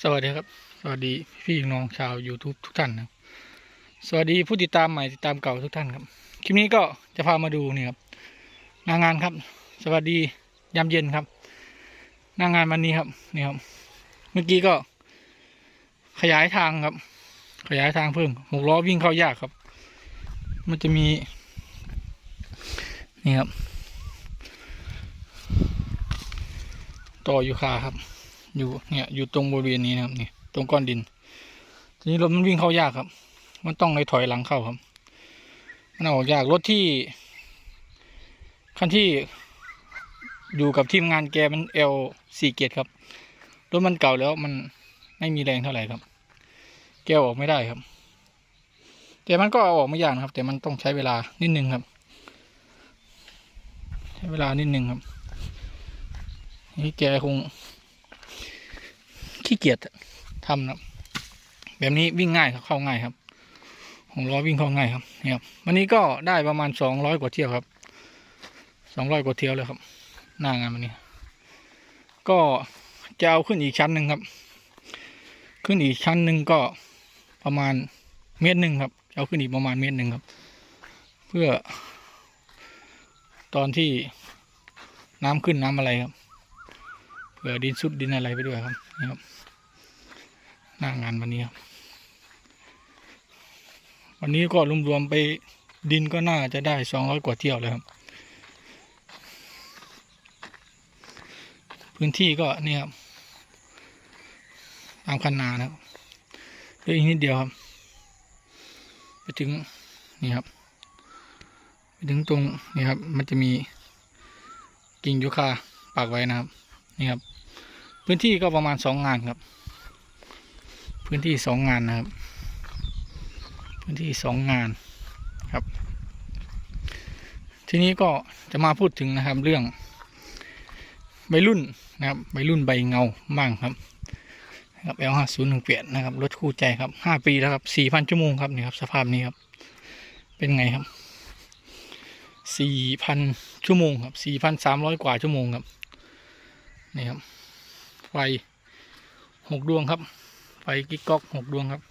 สวัสดีครับ สวัสดีพี่น้องชาว YouTube ทุกท่านนะสวัสดีผู้ติดตามใหม่ติดตามเก่าทุกท่านครับ คลิปนี้ก็จะพามาดูนี่ครับหนางานครับ สวัสดียามเย็นครับหนางานวันนี้ครับนี่ครับ เมื่อกี้ก็ ขยายทางครับ ขยายทางเพิ่มหกล้อวิ่งเข้ายากครับ มันจะมี นี่ครับ ต่ออยู่คาครับ อยู่เนี่ยอยู่ตรงบริเวณนี้นะครับนี่ตรงก้อนดิน ทีนี้รถมันวิ่งเข้ายากครับ มันต้องในถอยหลังเข้าครับ มันออกยากรถที่คันที่อยู่กับทีมงานแกมันเอลสี่เกียรครับรถมันเก่าแล้วมันไม่มีแรงเท่าไหร่ครับ แกออกไม่ได้ครับ แต่มันก็เอาออกไม่ยากนะครับ แต่มันต้องใช้เวลานิดนึงครับ ใช้เวลานิดนึงครับนี่แกคง ขี้เกียจทำนะแบบนี้วิ่งง่ายครับเข้าง่ายครับหกล้อวิ่งเข้าง่ายครับเนี่ยครับวันนี้ก็ได้ประมาณสองร้อยกว่าเที่ยวครับสองร้อยกว่าเที่ยวแล้วครับ หน้างานวันนี้ ก็จะเอาขึ้นอีกชั้นหนึ่งครับ ขึ้นอีกชั้นหนึ่งก็ประมาณเมตรหนึ่งครับจะเอาขึ้นอีกประมาณเมตรหนึ่งครับ เพื่อ ตอนที่น้ำขึ้นน้ำอะไรครับเผื่อดินสุดดินอะไรไปด้วยครับนี่ครับ หน้างานวันนี้ครับวันนี้ก็รวมๆไปดินก็น่าจะได้สองร้อยกว่าเที่ยวแล้วครับ พื้นที่ก็นี่ครับตามคันนานะครับเลืออีกนิดเดียวครับ ไปถึงนี่ครับ ไปถึงตรงนี่ครับ มันจะมีกิ่งยูคาปักไว้นะครับ นี่ครับ พื้นที่ก็ประมาณสองงานครับ พื้นที่สองงานนะครับ พื้นที่สองงานครับ ทีนี้ก็จะมาพูดถึงนะครับเรื่องใบรุ่นนะครับใบรุ่นใบเงาบ้างครับครับ L ห้าศูนย์หนึ่งเปียนนะครับรถคู่ใจครับห้าปีแล้วครับสี่พันชั่วโมงครับนี่ครับสภาพนี้ครับ เป็นไงครับสี่พันชั่วโมงครับสี่พันสามร้อยกว่าชั่วโมงครับนี่ครับไฟหกดวงครับ ไฟกิ๊กก๊อกหกดวงครับ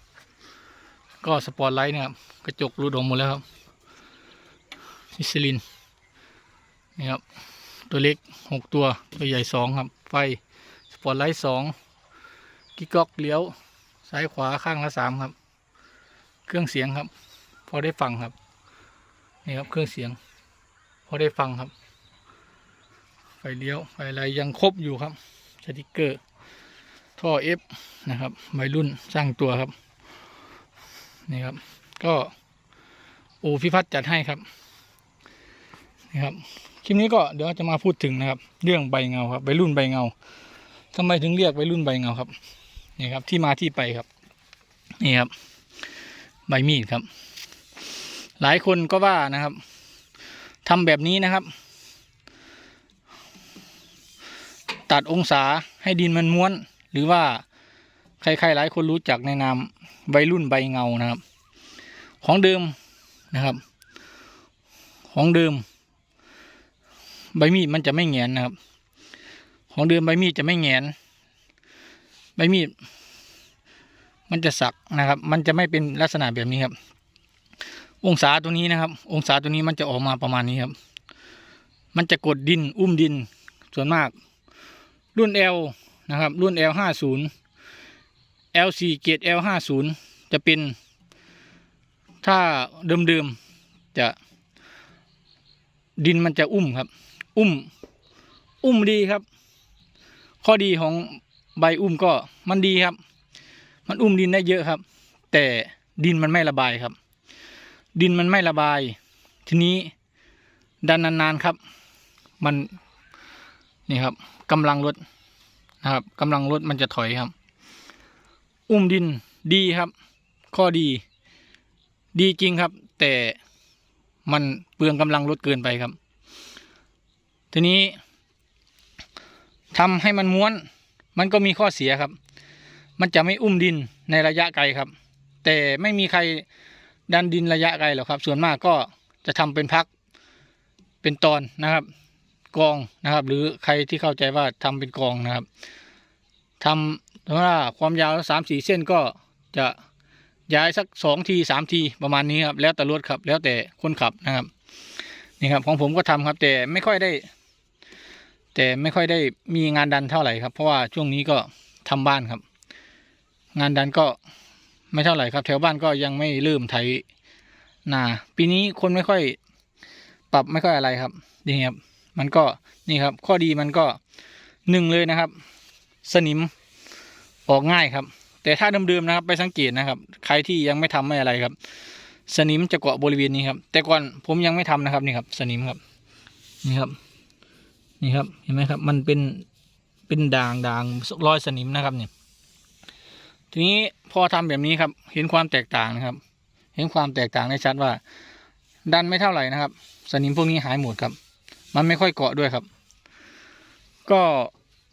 ก็สปอตไลท์เนี่ยครับกระจกรูดอมหมดแล้วครับมิชลินนี่ครับตัวเล็กหกตัวตัวใหญ่สองครับ ไฟสปอตไลท์สองกิ๊กก๊อกเลี้ยวซ้ายขวาข้างละสามครับ เครื่องเสียงครับ พอได้ฟังครับนี่ครับเครื่องเสียง พอได้ฟังครับ ไฟเลี้ยวไฟอะไรยังครบอยู่ครับสติกเกอร์ ท่อเอฟนะครับวัยรุ่นสร้างตัวครับ นี่ครับ ก็อูพิพัฒน์จัดให้ครับนี่ครับคลิปนี้ก็เดี๋ยวจะมาพูดถึงนะครับ เรื่องใบเงาครับใบรุ่นใบเงาทำไมถึงเรียกใบรุ่นใบเงาครับนี่ครับ ที่มาที่ไปครับ นี่ครับ ใบมีดครับ หลายคนก็ว่านะครับทำแบบนี้นะครับ ตัดองศาให้ดินมันม้วน หรือว่าใครๆหลายคนรู้จักในนามใบรุ่นใบเงานะครับ ของเดิมนะครับ ของเดิม ใบมีดมันจะไม่แงนนะครับ ของเดิมใบมีดจะไม่แงน ใบมีดมันจะสักนะครับ มันจะไม่เป็นลักษณะแบบนี้ครับ องศาตัวนี้นะครับ องศาตัวนี้มันจะออกมาประมาณนี้ครับ มันจะกดดินอุ้มดินส่วนมาก รุ่น L นะครับ รุ่น L ห้าศูนย์ L สี่เกรด L ห้าศูนย์จะเป็น ถ้าเดิมๆจะดินมันจะอุ้มครับ อุ้ม อุ้มดีครับ ข้อดีของใบอุ้มก็มันดีครับ มันอุ้มดินได้เยอะครับ แต่ดินมันไม่ระบายครับ ดินมันไม่ระบาย ทีนี้ดันนานๆครับ มันนี่ครับกำลังรถ นะครับกำลังรถมันจะถอยครับ อุ้มดินดีครับ ข้อดี ดีจริงครับ แต่มันเปลืองกำลังรถเกินไปครับ ทีนี้ทำให้มันม้วน มันก็มีข้อเสียครับ มันจะไม่อุ้มดินในระยะไกลครับ แต่ไม่มีใครดันดินระยะไกลหรอกครับ ส่วนมากก็จะทำเป็นพักเป็นตอนนะครับ กองนะครับ หรือใครที่เข้าใจว่าทำเป็นกองนะครับทำแต่ว่าความยาวสามสี่เส้นก็จะย้ายสักสองทีสามทีประมาณนี้ครับแล้วแต่รถครับ แล้วแต่คนขับนะครับนี่ครับของผมก็ทำครับ แต่ไม่ค่อยได้ แต่ไม่ค่อยได้มีงานดันเท่าไหร่ครับ เพราะว่าช่วงนี้ก็ทำบ้านครับ งานดันก็ไม่เท่าไหร่ครับ แถวบ้านก็ยังไม่เริ่มไถนาปีนี้คนไม่ค่อย ปรับไม่ค่อยอะไรครับนี่ครับ มันก็นี่ครับ ข้อดีมันก็หนึ่งเลยนะครับ สนิมออกง่ายครับ แต่ถ้าเดิมๆนะครับ ไปสังเกตนะครับ ใครที่ยังไม่ทำไม่อะไรครับ สนิมจะเกาะบริเวณนี้ครับ แต่ก่อนผมยังไม่ทำนะครับนี่ครับ สนิมครับ นี่ครับ นี่ครับเห็นไหมครับ มันเป็นเป็นด่างด่างรอยสนิมนะครับเนี่ยทีนี้พอทำแบบนี้ครับ เห็นความแตกต่างนะครับ เห็นความแตกต่างได้ชัดว่า ดันไม่เท่าไหร่นะครับ สนิมพวกนี้หายหมดครับ มันไม่ค่อยเกาะด้วยครับ ก็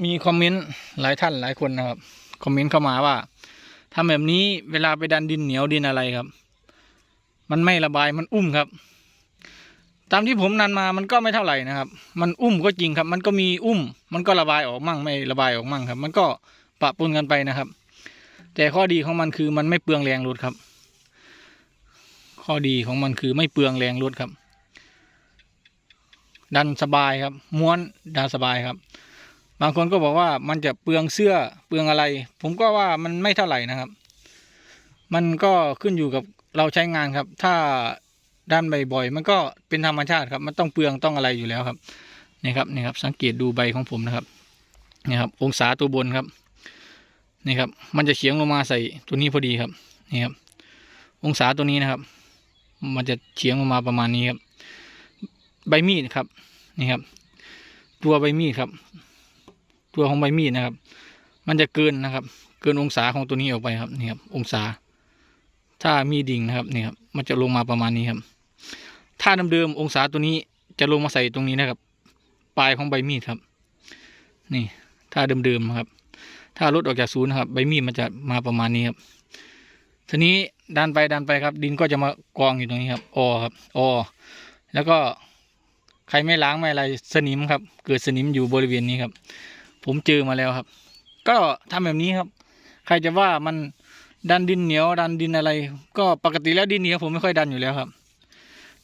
มีคอมเมนต์หลายท่านหลายคนนะครับ คอมเมนต์เข้ามาว่าทำแบบนี้เวลาไปดันดินเหนียวดินอะไรครับ มันไม่ระบายมันอุ้มครับ ตามที่ผมนันมามันก็ไม่เท่าไหร่นะครับ มันอุ้มก็จริงครับ มันก็มีอุ้ม มันก็ระบายออกมั่งไม่ระบายออกมั่งครับ มันก็ปะปนกันไปนะครับ แต่ข้อดีของมันคือมันไม่เปลืองแรงรถครับ ข้อดีของมันคือไม่เปลืองแรงรถครับ ดันสบายครับ ม้วนดันสบายครับ บางคนก็บอกว่ามันจะเปลืองเสื้อเปลืองอะไร ผมก็ว่ามันไม่เท่าไหร่นะครับ มันก็ขึ้นอยู่กับเราใช้งานครับ ถ้าดันบ่อยๆมันก็เป็นธรรมชาติครับ มันต้องเปลืองต้องอะไรอยู่แล้วครับนี่ครับนี่ครับ สังเกตดูใบของผมนะครับนี่ครับ องศาตัวบนครับนี่ครับ มันจะเฉียงลงมาใส่ตัวนี้พอดีครับนี่ครับ องศาตัวนี้นะครับ มันจะเฉียงลงมาประมาณนี้ครับ ใบมีดครับนี่ครับ ตัวใบมีดครับ ตัวของใบมีดนะครับ มันจะเกินนะครับ เกินองศาของตัวนี้ออกไปครับนี่ครับองศา ถ้ามีดิ่งนะครับนี่ครับมันจะลงมาประมาณนี้ครับ ถ้าเดิมๆองศาตัวนี้จะลงมาใส่ตรงนี้นะครับ ปลายของใบมีดครับ นี่ ถ้าเดิมๆครับ ถ้าลดออกจากศูนย์นะครับ ใบมีดมันจะมาประมาณนี้ครับทีนี้ดันไปดันไปครับ ดินก็จะมากองอยู่ตรงนี้ครับออครับออแล้วก็ ใครไม่ล้างไม่อะไรสนิมครับ เกิดสนิมอยู่บริเวณนี้ครับ ผมเจอมาแล้วครับ ก็ทำแบบนี้ครับ ใครจะว่ามันดันดินเหนียวดันดินอะไร ก็ปกติแล้วดินเหนียวผมไม่ค่อยดันอยู่แล้วครับ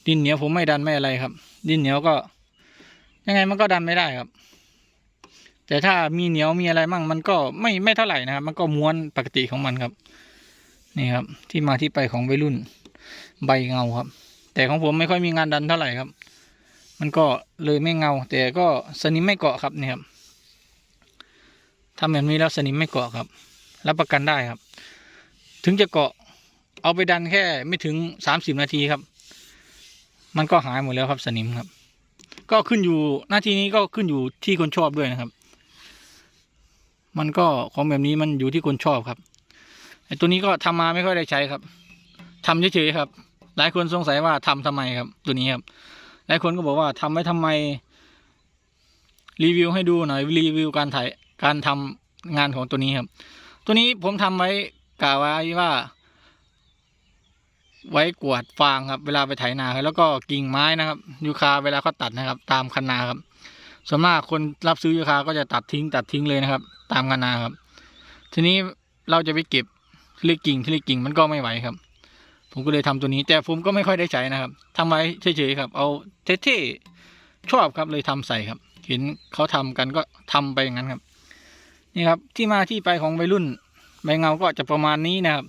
ดินเหนียวผมไม่ดันไม่อะไรครับ ดินเหนียวก็ ยังไงมันก็ดันไม่ได้ครับ แต่ถ้ามีเหนียวมีอะไรมั่ง มันก็ไม่ไม่เท่าไหร่นะครับ มันก็ม้วนปกติของมันครับ นี่ครับ ที่มาที่ไปของวัยรุ่นใบเงาครับ แต่ของผมไม่ค่อยมีงานดันเท่าไหร่ครับ มันก็เลยไม่เงา แต่ก็สนิมไม่เกาะครับเนี่ยครับทำแบบนี้แล้วสนิมไม่เกาะครับรับประกันได้ครับ ถึงจะเกาะเอาไปดันแค่ไม่ถึงสามสิบนาทีครับ มันก็หายหมดแล้วครับสนิมครับ ก็ขึ้นอยู่หน้าที่นี้ก็ขึ้นอยู่ที่คนชอบด้วยนะครับ มันก็ของแบบนี้มันอยู่ที่คนชอบครับไอ้ตัวนี้ก็ทำมาไม่ค่อยได้ใช้ครับทำเฉยๆครับ หลายคนสงสัยว่าทำทำไมครับ ตัวนี้ครับ หลายคนก็บอกว่าทำไว้ทำไม รีวิวให้ดูหน่อยรีวิวการถ่ายการทำงานของตัวนี้ครับ ตัวนี้ผมทำไว้กะไว้ว่า ไว้กวาดฟางครับ เวลาไปไถนาครับแล้วก็กิ่งไม้นะครับยูคาเวลาเขาตัดนะครับ ตามคันนาครับส่วนมากคนรับซื้อยูคาก็จะตัดทิ้งตัดทิ้งเลยนะครับ ตามคันนาครับ ทีนี้เราจะไปเก็บทีละกิ่งทีละกิ่งมันก็ไม่ไหวครับ ผมก็เลยทำตัวนี้ แต่ผมก็ไม่ค่อยได้ใช้นะครับทำไว้เฉยๆครับ เอาเท่ๆชอบครับเลยทำใส่ครับ เห็นเขาทำกันก็ทำไปอย่างนั้นครับ นี่ครับที่มาที่ไปของวัยรุ่นใบเงาก็จะประมาณนี้นะครับ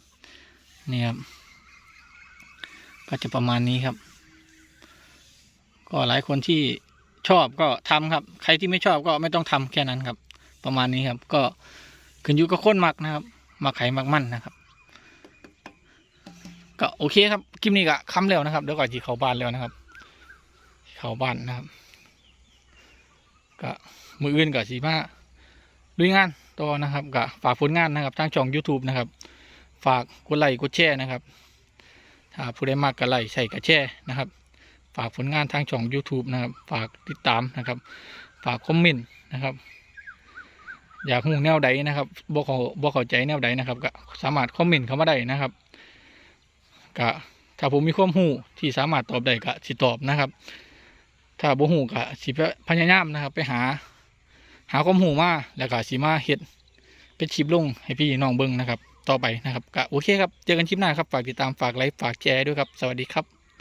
นี่ครับ ก็จะประมาณนี้ครับ ก็หลายคนที่ชอบก็ทำครับ ใครที่ไม่ชอบก็ไม่ต้องทำแค่นั้นครับ ประมาณนี้ครับ ก็ขึ้นอยู่กับคนหมักนะครับหมักไข่หมักมันนะครับ ก็โอเคครับคลิปนี้ก็ค้ำแล้วนะครับเดี๋ยวก่อนจีเขาบ้านแล้วนะครับ เขาบ้านนะครับ ก็มืออื่นก็สีมาลุยงานต่อนะครับก็ฝากผลงานนะครับทางช่อง YouTube นะครับ ฝากกดไลค์กดแชร์นะครับ ถ้าผู้ใดมากก็ไลค์ใส่กระแชร์นะครับ ฝากผลงานทางช่อง YouTube นะครับ ฝากติดตามนะครับ ฝากคอมเมนต์นะครับอยากหูแนวใดนะครับบ่เขาบ่เข้าใจแนวใดนะครับก็สามารถคอมเมนต์เข้ามาได้นะครับ กะถ้าผมมีความหูที่สามารถตอบได้ก็สิตอบนะครับ ถ้าบ่หูก็สิพยายามนะครับ ไปหา หาความหูมาแล้วก็สิมาเฮ็ดเป็นคลิปลงให้พี่น้องเบิ้งนะครับ ต่อไปนะครับก็โอเคครับ เจอกันคลิปหน้าครับ ฝากติดตามฝากไลค์ฝากแชร์ด้วยครับ สวัสดีครับ